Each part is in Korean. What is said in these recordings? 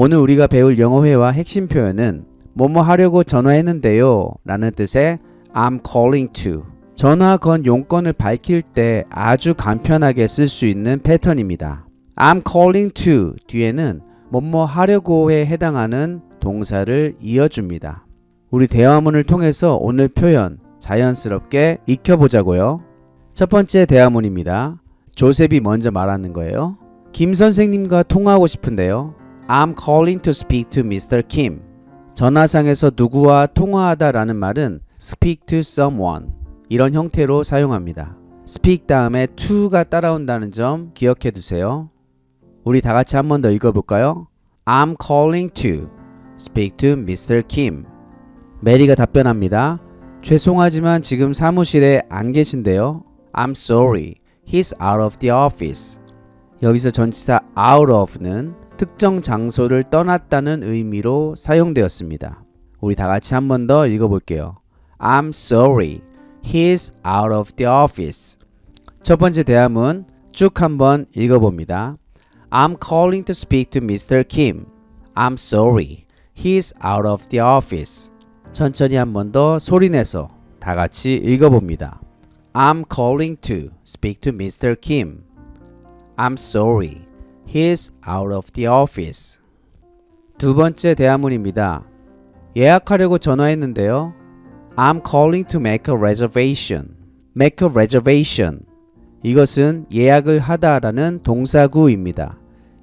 오늘 우리가 배울 영어회화 핵심 표현은 뭐뭐 하려고 전화했는데요 라는 뜻의 I'm calling to 전화 건 용건을 밝힐 때 아주 간편하게 쓸 수 있는 패턴입니다. I'm calling to 뒤에는 뭐뭐 하려고에 해당하는 동사를 이어줍니다. 우리 대화문을 통해서 오늘 표현 자연스럽게 익혀보자고요. 첫 번째 대화문입니다. 조셉이 먼저 말하는 거예요. 김 선생님과 통화하고 싶은데요. I'm calling to speak to Mr. Kim. 전화상에서 누구와 통화하다라는 말은 speak to someone 이런 형태로 사용합니다. speak 다음에 to가 따라온다는 점 기억해 두세요. 우리 다 같이 한 번 더 읽어 볼까요? I'm calling to speak to Mr. Kim. 메리가 답변합니다. 죄송하지만 지금 사무실에 안 계신데요. I'm sorry. He's out of the office. 여기서 전치사 out of는 특정 장소를 떠났다는 의미로 사용되었습니다. 우리 다 같이 한 번 더 읽어볼게요. I'm sorry. He's out of the office. 첫 번째 대화문 쭉 한번 읽어봅니다. I'm calling to speak to Mr. Kim. I'm sorry. He's out of the office. 천천히 한 번 더 소리내서 다 같이 읽어봅니다. I'm calling to speak to Mr. Kim. I'm sorry. He's out of the office. 두 번째 대화문입니다. 예약하려고 전화했는데요. I'm calling to make a reservation. make a reservation. 이것은 예약을 하다라는 동사구입니다.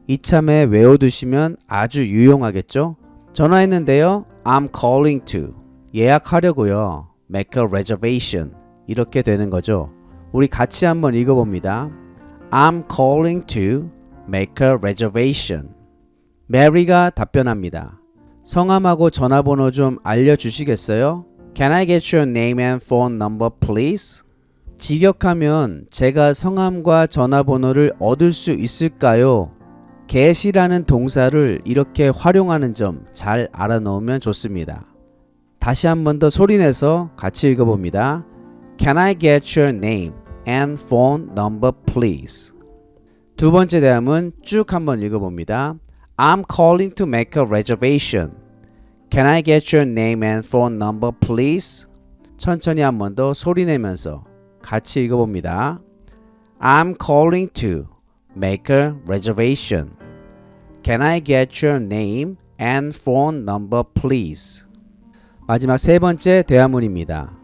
이참에 외워두시면 아주 유용하겠죠? 전화했는데요. I'm calling to. 예약하려고요. make a reservation. 이렇게 되는 거죠. 우리 같이 한번 읽어봅니다. I'm calling to make a reservation. 메리가 답변합니다. 성함하고 전화번호 좀 알려주시겠어요? Can I get your name and phone number, please? 직역하면 제가 성함과 전화번호를 얻을 수 있을까요? get이라는 동사를 이렇게 활용하는 점 잘 알아놓으면 좋습니다. 다시 한 번 더 소리내서 같이 읽어봅니다. Can I get your name and phone number, please? 두 번째 대함은 쭉 한번 읽어봅니다. I'm calling to make a reservation. Can I get your name and phone number, please? 천천히 한 번 더 소리 내면서 같이 읽어봅니다. I'm calling to make a reservation. Can I get your name and phone number, please? 마지막 세 번째 대화문입니다.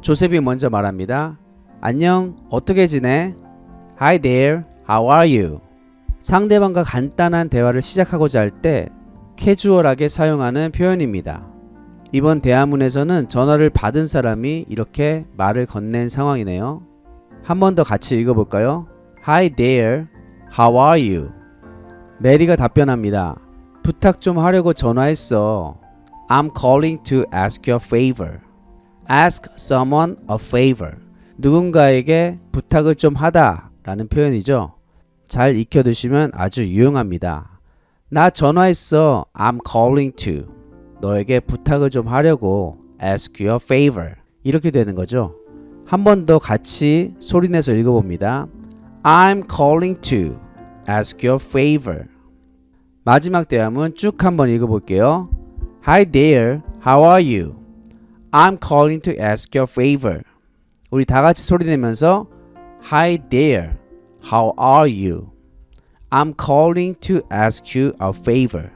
조셉이 먼저 말합니다. 안녕, 어떻게 지내? Hi there, how are you? 상대방과 간단한 대화를 시작하고자 할 때 캐주얼하게 사용하는 표현입니다. 이번 대화문에서는 전화를 받은 사람이 이렇게 말을 건넨 상황이네요. 한 번 더 같이 읽어볼까요? Hi there, how are you? 메리가 답변합니다. 부탁 좀 하려고 전화했어. I'm calling to ask you a favor. ask someone a favor. 누군가에게 부탁을 좀 하다 라는 표현이죠. 잘 익혀두시면 아주 유용합니다. 나 전화했어. I'm calling to. 너에게 부탁을 좀 하려고 ask you a favor. 이렇게 되는 거죠. 한 번 더 같이 소리내서 읽어봅니다. I'm calling to ask you a favor. 마지막 대화문 쭉 한번 읽어볼게요. Hi there, how are you? I'm calling to ask you a favor. 우리 다 같이 소리내면서 Hi there, how are you? I'm calling to ask you a favor.